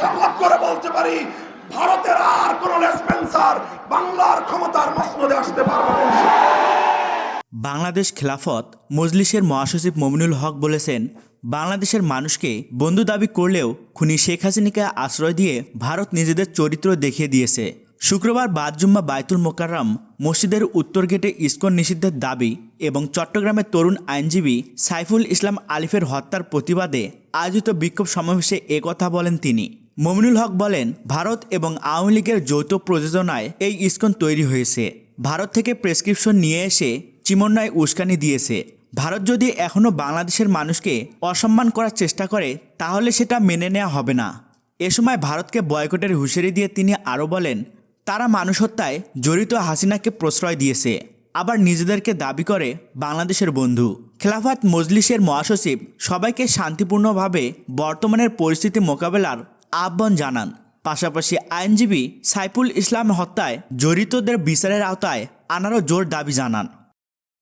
শপথ করে বলতে পারি, ভারতের আর কোন বাংলার ক্ষমতার মসনদে আসতে পারবে বাংলাদেশ খেলাফত মজলিসের মহাসচিব মমিনুল হক বলেছেন, বাংলাদেশের মানুষকে বন্ধু দাবি করলেও খুনি শেখ হাসিনাকে আশ্রয় দিয়ে ভারত নিজেদের চরিত্র দেখিয়ে দিয়েছে। শুক্রবার বাদজুম্মা বাইতুল মোকাররম মসজিদের উত্তর গেটে ইস্কন নিষিদ্ধের দাবি এবং চট্টগ্রামের তরুণ আইনজীবী সাইফুল ইসলাম আলিফের হত্যার প্রতিবাদে আয়োজিত বিক্ষোভ সমাবেশে একথা বলেন তিনি। মমিনুল হক বলেন, ভারত এবং আওয়ামী লীগের যৌথ প্রযোজনায় এই ইস্কন তৈরি হয়েছে। ভারত থেকে প্রেসক্রিপশন নিয়ে এসে চিমন্যায় উস্কানি দিয়েছে। ভারত যদি এখনও বাংলাদেশের মানুষকে অসম্মান করার চেষ্টা করে, তাহলে সেটা মেনে নেওয়া হবে না। এ সময় ভারতকে বয়কটের হুঁশিয়ারি দিয়ে তিনি আরও বলেন তারা মানুষ হত্যায় জড়িত হাসিনাকে প্রশ্রয় দিয়েছে। আবার নিজেদেরকে দাবি করে বাংলাদেশের বন্ধু। খেলাফাত মজলিসের মহাসচিব সবাইকে শান্তিপূর্ণভাবে বর্তমানের পরিস্থিতি মোকাবেলার আহ্বান জানান। পাশাপাশি আইনজীবী সাইফুল ইসলাম হত্যায় জড়িতদের বিচারের আওতায় আনারও জোর দাবি জানান।